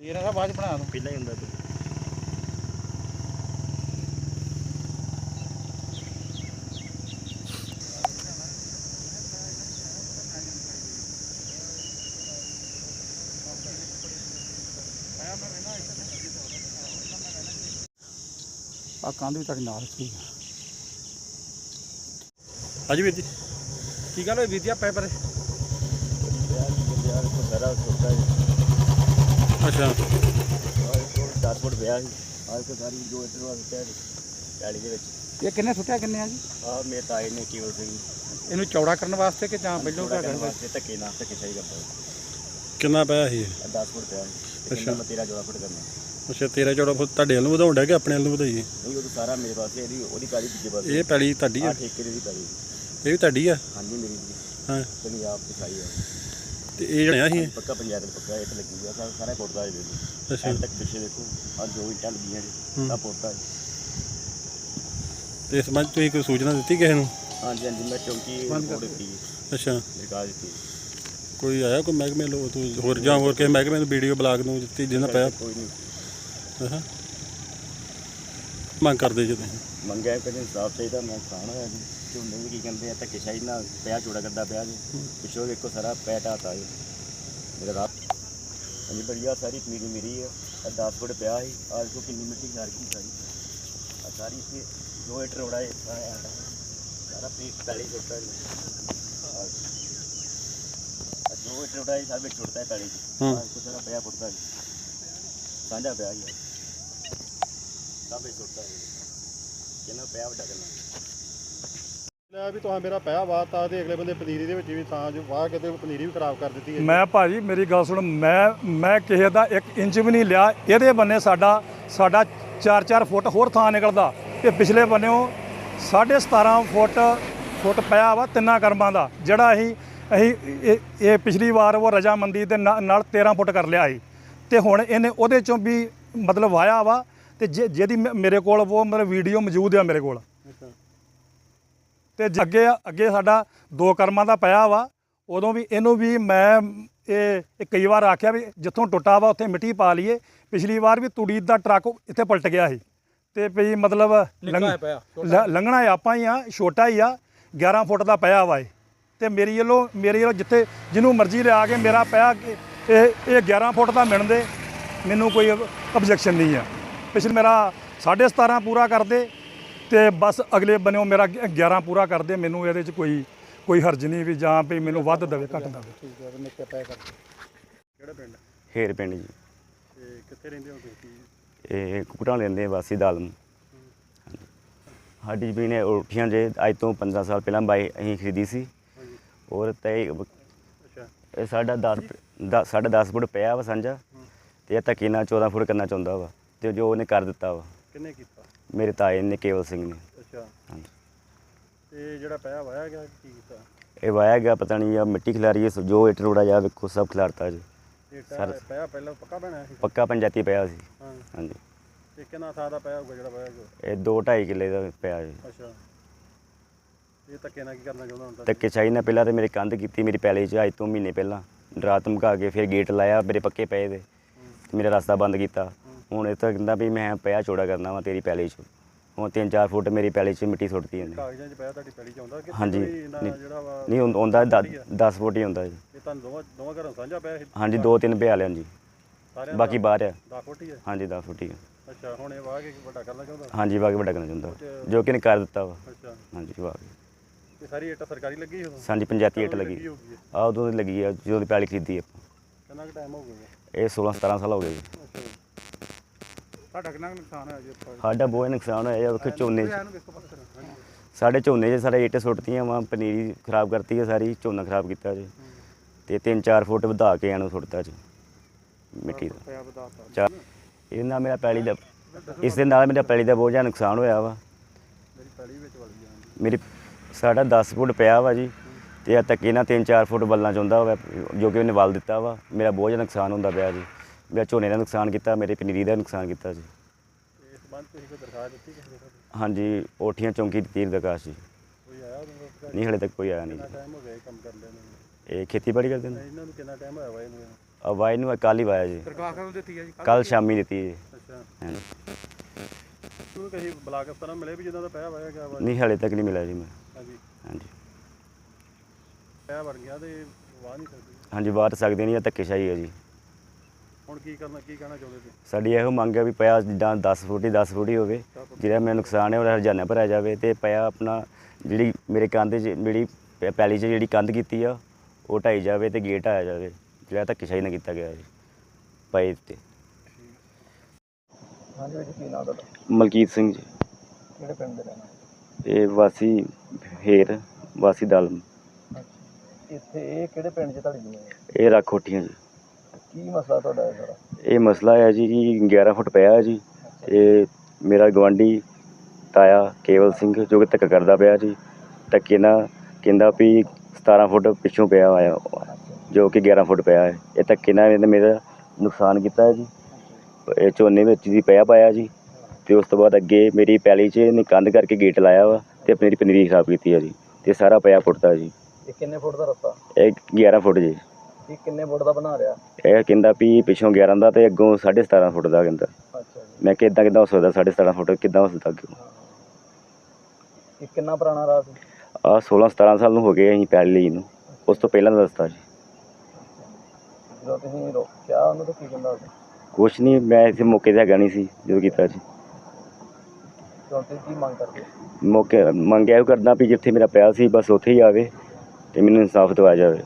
ਇਹ ਨਾ ਬਾਅਦ ਚ ਬਣਾ ਦੂੰ। ਪਹਿਲਾਂ ਹੀ ਹੁੰਦਾ ਤੇ ਆ ਕੰਧ ਵੀ ਤੁਹਾਡੇ ਨਾਲ ਠੀਕ ਆ ਹਾਂਜੀ ਵੀਰ ਜੀ। ਕੀ ਗੱਲ ਹੋਈ ਵੀਰ ਜੀ ਆ ਪੈਪਰ ਯਾਰ ਕੋ ਸਾਰਾ ਛੋਟਾ ਹੈ ਅੱਛਾ। ਔਰ ਕੋ 10 ਫੁੱਟ ਪਿਆ ਸੀ। ਆਜ ਕੋ ਸਾਰੀ ਜੋ ਇਤਰ ਵਾਰ ਪਿਆ ਗਾੜੀ ਦੇ ਵਿੱਚ। ਇਹ ਕਿੰਨੇ ਸੁੱਟਿਆ ਕਿੰਨੇ ਆ ਜੀ? ਆ ਮੇਰੇ ਤਾਏ ਨੇ ਕੇਵਲ ਸਿੰਘ ਇਹਨੂੰ ਚੌੜਾ ਕਰਨ ਵਾਸਤੇ ਕਿ ਜਾਂ ਪਹਿਲੋਂ ਘਰ ਕਰਨ ਵਾਸਤੇ ਧੱਕੇ ਨਾਲ ਧੱਕੇ ਸਹੀ ਕਰਦਾ ਕਿੰਨਾ ਪਿਆ ਸੀ 10 ਫੁੱਟ ਪਿਆ ਸੀ। ਤੇ ਕਹਿੰਦਾ ਮੈਂ ਤੇਰਾ ਜੋੜਾ ਫੁੱਟ ਕਰਨਾ। ਅੱਛਾ 13 14 ਫੁੱਟ ਤੁਹਾਡੇ ਵੱਲ ਨੂੰ ਵਧਾਉਣ ਡਿਆ ਕਿ ਆਪਣੇ ਵੱਲ ਨੂੰ ਵਧਾਈਏ? ਨਹੀਂ ਉਹ ਤਾਂ ਸਾਰਾ ਮੇਰੇ ਪਾਸੇ ਇਹਦੀ ਉਹਦੀ ਕਾਲੀ ਦੂਜੇ ਪਾਸੇ। ਇਹ ਪੈਲੀ ਤੁਹਾਡੀ ਆ? ਆ ਠੇਕੇ ਦੀ ਕਾਲੀ ਇਹ ਵੀ ਤੁਹਾਡੀ ਆ? ਹਾਂਜੀ ਮੇਰੀ ਜੀ ਹਾਂ। ਪੰਜਾਬ ਦੀ ਖਾਈ ਹੈ ਤੇ ਇਹ ਜਣਿਆ ਸੀ? ਪੱਕਾ ਪੰਜਾਬ ਦਾ ਪੱਕਾ ਇੱਟ ਲੱਗੀ ਆ ਸਾਰਾ ਸਾਰਾ ਪੁੱਟਦਾ ਹੈ ਜੀ ਅੱਛਾ। ਤੱਕ ਪਿੱਛੇ ਦੇਖੋ ਆ ਜੋ ਇੱਟਾਂ ਲੱਗੀਆਂ ਜੀ ਆ ਹੈ। ਤੇ ਇਸ ਸੰਬੰਧ ਤੁਸੀਂ ਕੋਈ ਸੂਚਨਾ ਦਿੱਤੀ ਕਿਸੇ ਨੂੰ? ਹਾਂਜੀ ਹਾਂਜੀ ਮੈਂ ਚੌਂਕੀ ਰਿਪੋਰਟ ਦਿੱਤੀ ਅੱਛਾ। ਰਿਕਾਰਡ ਦਿੱਤੀ ਕੋਈ ਆਇਆ ਕੋਈ ਮਹਿਕਮੇ ਲੋ ਤੂੰ ਹੋਰ ਜਾਂ ਹੋਰ ਕਿਸੇ ਮਹਿਕਮੇ ਨੂੰ ਵੀਡੀਓ ਬਲਾਕ ਨੂੰ ਦਿੱਤੀ ਜਿਹਨਾਂ ਪਿਆ ਕੋਈ ਨਹੀਂ। ਹਾਂ ਮੰਗ ਕਰਦੇ ਜੇ ਤੁਸੀਂ। ਮੰਗਿਆ ਕਿ ਇਨਸਾਫ ਚਾਹੀਦਾ ਮੈਂ ਖਾਣ ਹੋਇਆ ਜੀ ਝੋਨੇ ਵੀ ਕੀ ਕਹਿੰਦੇ ਆ ਧੱਕੇ ਸ਼ਾਹੀ ਨਾਲ ਪਿਆ ਚੂੜਾ ਕਰਦਾ ਪਿਆ ਜੀ। ਪਿੱਛੋਂ ਦੇਖੋ ਸਾਰਾ ਪੈ ਢਾਤਾ ਜੀ ਮੇਰਾ ਰਾਤ ਹਾਂਜੀ ਬੜੀਆ ਸਾਰੀ ਪਨੀਰੀ ਮੇਰੀ ਆ। 10 ਫੁੱਟ ਪਿਆ ਸੀ। ਆਜ ਕੋ ਕਿੰਨੀ ਮਿੱਟੀ ਛਾੜ ਗਈ ਸਾਰੀ। ਆ ਸਾਰੀ ਇਸੇ ਦੋ ਏਟ ਰੋੜਾ ਹੈ ਸਾਰਾ ਪੀਕ ਪੈਲੀ ਛੋਟਾ ਜੀ। ਆਹ ਆਹ ਦੋ ਏਟ ਰੋੜਾ ਹੈ ਸਾਰੇ ਵਿੱਚ ਛੁੱਟਦਾ ਹੈ ਪੈਲੀ ਹੂੰ। ਆਜ ਕੋ ਸਾਰਾ ਪਿਆ ਪੁੱਟਦਾ ਜੀ। ਸਾਂਝਾ ਪਿਆ ਜੀ। ਵਿੱਚ ਛੁੱਟਦਾ ਜੀ। ਕਿੰਨਾ ਪਿਆ ਵੱਡਾ ਕਰਨਾ। ਲੈ ਵੀ ਤੁਸੀਂ ਮੇਰਾ ਪਿਆ ਵਾਤਾ ਤੇ ਅਗਲੇ ਬੰਦੇ ਪਨੀਰੀ ਦੇ ਵਿੱਚ ਵੀ ਥਾਂ ਜੋ ਵਾਹ ਕੇ ਤੇ ਪਨੀਰੀ ਵੀ ਖਰਾਬ ਕਰ ਦਿੱਤੀ ਹੈ। ਮੈਂ ਭਾਜੀ ਮੇਰੀ ਗੱਲ ਸੁਣ ਮੈਂ ਮੈਂ ਕਿਸੇ ਦਾ 1 ਇੰਚ ਵੀ ਨਹੀਂ ਲਿਆ। ਇਹਦੇ ਬੰਨੇ ਸਾਡਾ ਸਾਡਾ 4-4 ਫੁੱਟ ਹੋਰ ਥਾਂ ਨਿਕਲਦਾ। ਤੇ ਪਿਛਲੇ ਬੰਨੇੋਂ 17.5 ਫੁੱਟ ਫੁੱਟ ਪਿਆ ਵਾ ਤਿੰਨਾਂ ਕਰਮਾਂ ਦਾ ਜਿਹੜਾ ਅਸੀਂ ਅਸੀਂ ਇਹ- ਪਿਛਲੀ ਵਾਰ ਉਹ ਰਜਾਮੰਦੀ ਦੇ ਨਾਲ 13 ਫੁੱਟ ਕਰ ਲਿਆ ਸੀ। ਤੇ ਹੁਣ ਇਹਨੇ ਉਹਦੇ ਚੋਂ ਵੀ ਮਤਲਬ ਵਾਇਆ ਵਾ ਤੇ ਜੇ- ਜਿਹਦੀ ਮੇ- ਮੇਰੇ ਕੋਲ ਉਹ ਮਤਲਬ ਵੀਡੀਓ ਮੌਜੂਦ ਆ ਮੇਰੇ ਕੋਲ। ਤੇ ਅੱਗੇ ਅੱਗੇ ਸਾਡਾ ਦੋ ਕਰਮਾਂ ਦਾ ਪਿਆ ਵਾ ਉਦੋਂ ਵੀ ਇਹਨੂੰ ਵੀ ਮੈਂ ਇਹ ਇਹ ਕਈ ਵਾਰ ਆਖਿਆ ਵੀ ਜਿੱਥੋਂ ਟੁੱਟਾ ਵਾ ਉੱਥੇ ਮਿੱਟੀ ਪਾ ਲਈਏ। ਪਿਛਲੀ ਵਾਰ ਵੀ ਤੂੜੀ ਦਾ ਟਰੱਕ ਇੱਥੇ ਪਲਟ ਗਿਆ ਸੀ। ਤੇ ਵੀ ਮਤਲਬ ਲੰਘਣਾ ਆਪਾਂ ਹੀ ਆ ਛੋਟਾ ਹੀ ਆ 11 ਫੁੱਟ ਦਾ ਪਿਆ ਵਾ ਇਹ। ਤੇ ਮੇਰੀ ਵੱਲੋਂ ਮੇਰੇ ਵੱਲੋਂ ਜਿੱਥੇ ਜਿਹਨੂੰ ਮਰਜ਼ੀ ਲਿਆ ਕੇ ਮੇਰਾ ਪਿਆ ਇਹ ਇਹ 11 ਫੁੱਟ ਦਾ ਮਿਣ ਦੇ ਮੈਨੂੰ ਕੋਈ ਆਬਜੈਕਸ਼ਨ ਨਹੀਂ ਆ। ਪਿਛਲੇ ਮੇਰਾ 17.5 ਪੂਰਾ ਕਰ ਦੇ ਤੇ ਬਸ ਅਗਲੇ ਬੰਨਿਓ ਮੇਰਾ 11 ਪੂਰਾ ਕਰ ਦੇ ਮੈਨੂੰ ਇਹਦੇ 'ਚ ਕੋਈ ਕੋਈ ਹਰਜ ਨਹੀਂ ਵੀ ਜਾਂ ਵੀ ਮੈਨੂੰ ਵੱਧ ਦੇਵੇ ਘੱਟ ਦੇਵੇ। ਠੀਕ ਹੈ ਨਿੱਕੇ ਪੈ ਕਰ ਕਿਹੜਾ ਪਿੰਡ? ਹੇਰ ਪਿੰਡ ਜੀ। ਤੇ ਕਿੱਥੇ ਰਹਿੰਦੇ ਹੋ ਤੁਸੀਂ? ਇਹ ਕੁਕਟਾਂ ਲੈਂਦੇ ਵਾਸੀ ਦਾਲਮ ਸਾਡੀ ਜ਼ਮੀਨ ਹੈ ਉਠੀਆਂ ਜੇ ਅੱਜ ਤੋਂ 15 ਸਾਲ ਪਹਿਲਾਂ ਬਾਈ ਅਸੀਂ ਖਰੀਦੀ ਸੀ। ਔਰ ਤੇ ਅੱਛਾ। ਇਹ ਸਾਡਾ 10 ਸਾਡਾ 10 ਫੁੱਟ ਪਿਆ ਵਾ ਸਾਂਝਾ ਤੇ ਇਹ ਧੱਕੇ ਨਾਲ 14 ਫੁੱਟ ਕਰਨਾ ਚਾਹੁੰਦਾ ਵਾ ਤੇ ਜੋ ਉਹਨੇ ਕਰ ਦਿੱਤਾ ਵਾ। ਕਿੰਨੇ ਕੀਤਾ? ਮੇਰੇ ਤਾਏ ਨੇ ਕੇਵਲ ਸਿੰਘ ਨੇ। ਅੱਛਾ। ਹਾਂਜੀ। ਤੇ ਜਿਹੜਾ ਪਿਆ ਵਾਇਆ ਗਿਆ ਕੀ ਕੀਤਾ? ਇਹ ਵਾਇਆ ਗਿਆ ਪਤਾ ਨਹੀਂ ਆ ਮਿੱਟੀ ਖਿਲਾਰੀ ਹੈ ਜੋ ਇੱਟ ਰੋੜਾ ਜਾ ਵੇਖੋ ਸਭ ਖਿਲਾਰਤਾ ਜੀ। ਇਹ ਸਰ- ਪਿਆ ਪਹਿਲਾਂ ਪੱਕਾ ਬਣਾਇਆ ਸੀ? ਪੱਕਾ ਪੰਜਾਤੀ ਪਿਆ ਸੀ। ਹਾਂਜੀ। ਤੇ ਕਿੰਨਾ ਥਾਂ ਦਾ ਪਿਆ ਹੋਊਗਾ ਜਿਹੜਾ ਵਾਇਆ ਗਿਆ? ਇਹ 2 2.5 ਕਿੱਲੇ ਦਾ ਪਿਆ ਜੀ। ਅੱਛਾ। ਇਹ ਧੱਕੇ ਨਾਲ ਕੀ ਕਰਨਾ ਚਾਹੁੰਦਾ ਹੁੰਦਾ? ਧੱਕੇ ਚਾਈ ਨੇ ਪਹਿਲਾਂ ਤੇ ਮੇਰੇ ਕੰਧ ਕੀਤੀ ਮੇਰੀ ਪੈਲੀ 'ਚ ਅੱਜ ਤੋਂ ਮਹੀਨੇ ਪਹਿਲਾਂ। ਡਰਾ ਧਮਕਾ ਕੇ ਫਿਰ ਗੇਟ ਲਾਇਆ ਮੇਰੇ ਪੱਕੇ ਪਏ ਦੇ। ਮੇਰਾ ਰਸਤਾ ਬੰਦ ਕੀਤਾ। ਹੁਣ ਇਹ ਤਾਂ ਕਹਿੰਦਾ ਵੀ ਮੈਂ ਪਿਆ ਚੋੜਾ ਕਰਨਾ ਵਾ ਤੇਰੀ ਪੈਲੀ 'ਚ। ਹੁਣ 3-4 ਫੁੱਟ ਮੇਰੀ ਪੈਲੀ 'ਚ ਮਿੱਟੀ ਸੁੱਟਦੀ ਇਹਨੇ। ਕਾਗਜ਼ਾਂ 'ਚ ਪਿਆ ਤੁਹਾਡੀ ਪੈਲੀ 'ਚ ਆਉਂਦਾ ਕਿ ਹਾਂਜੀ। ਕੋਈ ਇਹਨਾਂ ਨਹੀਂ। ਜਿਹੜਾ ਵਾ ਨਹੀਂ ਹੁਣ ਆਉਂਦਾ 10 ਫੁੱਟ ਹੀ ਹੁੰਦਾ ਜੀ। ਇਹ ਤੁਹਾਨੂੰ ਦੋਵਾਂ ਦੋਵਾਂ ਘਰਾਂ ਸਾਂਝਾ ਪਿਆ ਇਹ? ਹਾਂਜੀ ਦੋ ਤਿੰਨ ਪਿਆ ਲਿਆ ਜੀ। ਸਾਰਿਆਂ ਬਾਕੀ ਬਾਹਰ ਆ। 10 ਫੁੱਟ ਹੀ ਹੈ ਹਾਂਜੀ 10 ਫੁੱਟ ਹੀ ਆ। ਅੱਛਾ ਹੁਣ ਇਹ ਵਾਹ ਕੇ ਵੱਡਾ ਕਰਨਾ ਚਾਹੁੰਦਾ? ਹਾਂਜੀ ਬਾਕੀ ਵੱਡਾ ਕਰਨਾ ਚਾਹੁੰਦਾ। ਜੋ ਕਿ ਨੇ ਕਰ ਦਿੱਤਾ ਵਾ। ਅੱਛਾ। ਹਾਂਜੀ ਬਾਕੀ ਇਹ ਸਾਰੀ ਇੱਟ ਸਰਕਾਰੀ ਲੱਗੀ ਹੋਣੀ ਸਾਡੀ ਪੰਚਾਇਤੀ ਇੱਟ ਲੱਗੀ। ਹੋਊਗੀ? ਇਹ? ਆ ਉਦੋਂ ਦੀ ਲੱਗੀ ਆ ਜਦੋਂ ਦੀ ਪੈਲੀ ਖਰੀਦੀ ਆਪਾਂ। ਕਿੰਨਾ ਕੁ ਟਾਈਮ ਹੋ ਗਿਆ? ਇਹ 16 17 ਸਾਲ ਹੋ ਗਏ ਜੀ। ਅੱਛਾ। ਤੁਹਾਡਾ ਕਿੰਨਾ ਕੁ ਨੁਕਸਾਨ ਹੋਇਆ ਜੀ ਸਾਡਾ ਬਹੁਤ ਨੁਕਸਾਨ ਹੋਇਆ ਯਾਰ ਉੱਥੇ ਝੋਨੇ 'ਚ। ਇਹਨੂੰ ਕਿਸ ਤੋਂ ਪਤਾ ਕਰਾਂ ਹਾਂਜੀ। ਸਾਡੇ ਝੋਨੇ 'ਚ ਸਾਰੇ ਇੱਟ ਸੁੱਟਤੀਆਂ ਵਾ ਪਨੀਰੀ ਖਰਾਬ ਕਰਤੀ ਹੈ ਸਾਰੀ ਝੋਨਾ ਖਰਾਬ ਕੀਤਾ ਜੀ। ਤੇ 3-4 ਫੁੱਟ ਵਧਾ ਕੇ ਇਹਨੂੰ ਸੁੱਟਤਾ ਜੀ ਮਿੱਟੀ ਦਾ ਪਿਆ ਇਹਦੇ ਨਾਲ ਮੇਰਾ ਪੈਲੀ ਦਾ ਇਸ ਦੇ ਨਾਲ ਮੇਰਾ ਪੈਲੀ ਦਾ ਬਹੁਤ ਜ਼ਿਆਦਾ ਨੁਕਸਾਨ ਹੋਇਆ ਵਾ। ਮੇਰੀ ਪੈਲੀ ਵਿੱਚ ਵੜ ਗਈ ਮੇਰੀ ਸਾਡਾ 10 ਫੁੱਟ ਪਿਆ ਵਾ ਜੀ ਤੇ ਆ ਧੱਕੇ ਨਾਲ 3-4 ਫੁੱਟ ਬੱਲਣਾ ਚਾਹੁੰਦਾ ਵਾ ਜੋ ਕਿ ਉਹਨੇ ਵਲ ਦਿੱਤਾ ਵਾ। ਮੇਰਾ ਬਹੁਤ ਜ਼ਿਆਦਾ ਨੁਕਸਾਨ ਹੁੰਦਾ ਪਿਆ ਜੀ। ਮੇਰਾ ਝੋਨੇ ਦਾ ਨੁਕਸਾਨ ਕੀਤਾ ਮੇਰੇ ਪਨੀਰੀ ਦਾ ਨੁਕਸਾਨ ਕੀਤਾ ਜੀ ਇਸ ਸੰਬੰਧ ਤੁਸੀਂ ਕੋਈ ਦਰਖਾਸਤ ਦਿੱਤੀ ਕਿਸੇ ਦੇ ਹਾਂਜੀ ਓਠੀਆਂ ਚੌਂਕੀ ਦਿੱਤੀ ਦਰਖਾਸਤ ਜੀ। ਕੋਈ ਆਇਆ ਉਹਨਾਂ ਦਾ ਨਹੀਂ ਹਲੇ ਤੱਕ ਕੋਈ ਆਇਆ ਨਹੀਂ ਕਿੰਨਾ ਜੀ। ਟਾਈਮ ਹੋ ਗਿਆ ਇਹ ਕੰਮ ਕਰਦੇ ਨੂੰ? ਇਹ ਖੇਤੀਬਾੜੀ ਕਰਦੇ ਨੇ? ਇਹਨਾਂ ਨੂੰ ਕਿੰਨਾ ਟਾਈਮ ਹੋਇਆ ਵਾ ਇਹਨੂੰ? ਆਵਾਜ਼ ਨੂੰ ਕੱਲ ਹੀ ਵਾਇਆ ਜੀ। ਦਰਖਾਸਤ ਕਦੋਂ ਦਿੱਤੀ ਹੈ ਜੀ? ਕੱਲ ਸ਼ਾਮੀ ਦਿੱਤੀ ਜੀ। ਅੱਛਾ। ਹਾਂਜੀ। ਤੂੰ ਕਹੀ ਬਲਾਕ ਅਫਸਰਾਂ ਮਿਲੇ ਵੀ ਜਿੱਦਾਂ ਦਾ ਪਿਆ ਵਾਇਆ ਗਿਆ ਵਾ ਨਹੀਂ ਹਾਲੇ ਤੱਕ ਨਹੀਂ ਮਿਲਿਆ ਜੀ ਮੈਂ ਹਾਂਜੀ। ਹਾਂਜੀ। ਪਿਆ ਬਣ ਗਿਆ ਤੇ ਵਾਹ ਨਹੀਂ ਸਕਦੀ। ਹਾਂਜੀ ਬਾਤ ਸਕਦੇ ਨਹੀਂ ਇਹ ਧੱਕੇਸ਼ਾਹੀ ਹੈ ਜੀ। ਹੁਣ ਕੀ ਕਰਨਾ ਕੀ ਕਹਿਣਾ ਚਾਹੁੰਦੇ ਤੁਸੀਂ? ਸਾਡੀ ਇਹੋ ਮੰਗ ਹੈ ਵੀ ਪਿਆ ਜਿੱਦਾਂ 10 ਫੁੱਟ ਹੀ 10 ਫੁੱਟ ਹੀ ਹੋਵੇ ਜਿਹੜਾ ਮੈਨੂੰ ਨੁਕਸਾਨ ਹੈ ਉਹਦਾ ਹਰਜਾਨਾ ਭਰਿਆ ਜਾਵੇ ਤੇ ਪਿਆ ਆਪਣਾ ਜਿਹੜੀ ਮੇਰੇ ਕੰਧ 'ਚ ਜਿਹੜੀ ਪ- ਪੈਲੀ 'ਚ ਜਿਹੜੀ ਕੰਧ ਕੀਤੀ ਆ ਉਹ ਢਾਈ ਜਾਵੇ ਤੇ ਗੇਟ ਆਇਆ ਜਾਵੇ ਜਿਹੜਾ ਧੱਕੇਸ਼ਾਹੀ ਨਾਲ ਕੀਤਾ ਗਿਆ ਜੀ ਪਾਈ ਤੇ ਹਾਂਜੀ ਵੀਰ ਜੀ ਕੀ ਨਾਮ ਤੁਹਾਡਾ? ਮਲਕੀਤ ਸਿੰਘ ਜੀ। ਕਿਹੜੇ ਪਿੰਡ ਦੇ ਰਹਿਣਾ ਇਹ ਵਾਸੀ ਹੇਰ ਵਾਸੀ ਦਲ ਇੱਥੇ ਇਹ ਕਿਹੜੇ ਪਿੰਡ 'ਚ ਤੁਹਾਡੀ ਜ਼ਮੀਨ ਹੈ? ਇਹ ਰੱਖ ਕੋਠੀਆਂ ਜੀ ਕੀ ਮਸਲਾ ਤੁਹਾਡਾ ਹੈ ਸਾਰਾ? ਇਹ ਮਸਲਾ ਹੈ ਜੀ ਕਿ 11 ਫੁੱਟ ਪਿਆ ਹੈ ਜੀ। ਇਹ ਮੇਰਾ ਗਵਾਂਢੀ ਤਾਇਆ ਕੇਵਲ ਸਿੰਘ ਜੋ ਕਿ ਧੱਕਾ ਕਰਦਾ ਪਿਆ ਜੀ। ਧੱਕੇ ਨਾਲ ਕਹਿੰਦਾ ਵੀ 17 ਫੁੱਟ ਪਿੱਛੋਂ ਪਿਆ ਹੋਇਆ ਜੋ ਕਿ 11 ਫੁੱਟ ਪਿਆ ਹੈ। ਇਹ ਧੱਕੇ ਨਾਲ ਇਹਨੇ ਮੇਰਾ ਨੁਕਸਾਨ ਕੀਤਾ ਹੈ ਜੀ। ਇਹ ਝੋਨੇ ਵਿੱਚ ਦੀ ਪਿਆ ਪਾਇਆ ਜੀ। ਤੇ ਉਸ ਤੋਂ ਬਾਅਦ ਅੱਗੇ ਮੇਰੀ ਪੈਲੀ 'ਚ ਇਹਨੇ ਕੰਧ ਕਰਕੇ ਗੇਟ ਲਾਇਆ ਵਾ ਤੇ ਮੇਰੀ ਪਨੀਰੀ ਖਰਾਬ ਕੀਤੀ ਹੈ ਜੀ। ਤੇ ਸਾਰਾ ਪਿਆ ਫੁੱਟਦਾ ਜੀ। ਇਹ ਕਿੰਨੇ ਫੁੱਟ ਦਾ ਰਸਤਾ? ਇਹ 11 ਫੁੱਟ ਜੀ। ਇਹ ਕਿੰਨੇ ਫੁੱਟ ਦਾ ਬਣਾ ਰਿਹਾ? ਇਹ ਕਹਿੰਦਾ ਵੀ ਪਿੱਛੋਂ 11 ਦਾ ਤੇ ਅੱਗੋਂ 17.5 ਫੁੱਟ ਦਾ ਕਹਿੰਦਾ। ਅੱਛਾ ਜੀ। ਮੈਂ ਕਿਹਾ ਇਦਾਂ ਕਿੱਦਾਂ ਹੋ ਸਕਦਾ 17.5 ਫੁੱਟ? ਕਿੱਦਾਂ ਹੋ ਸਕਦਾ ਅੱਗੇ? ਇਹ ਕਿੰਨਾ ਪੁਰਾਣਾ ਰਾਹ ਸੀ? ਆ 16 17 ਸਾਲ ਨੂੰ ਹੋ ਗਏ ਅਸੀਂ ਪੈਲੀ ਲਈ ਨੂੰ। ਉਸ ਤੋਂ ਪਹਿਲਾਂ ਦਾ ਰਸਤਾ ਜੀ ਜਦੋਂ ਤੁਸੀਂ ਰੋਕਿਆ ਉਹਨੂੰ ਤਾਂ ਕੀ ਕਹਿੰਦਾ ਸੀ? ਕੁਛ ਨਹੀਂ ਮੈਂ ਇਸੇ ਮੌਕੇ ਤੇ ਹੈਗਾ ਨਹੀਂ ਸੀ ਜਦੋਂ ਕੀਤਾ ਜੀ ਕਿਉਂ ਤੁਸੀਂ ਕੀ ਮੰਗ ਕਰਦੇ ਮੌਕੇ ਮੰਗਿਆ ਉਹ ਕਰਦਾ ਵੀ ਜਿੱਥੇ ਮੇਰਾ ਪਿਆ ਸੀ ਬਸ ਉੱਥੇ ਹੀ ਆਵੇ ਤੇ ਮੈਨੂੰ ਇਨਸਾਫ ਦਿਵਾਇਆ ਜਾਵੇ।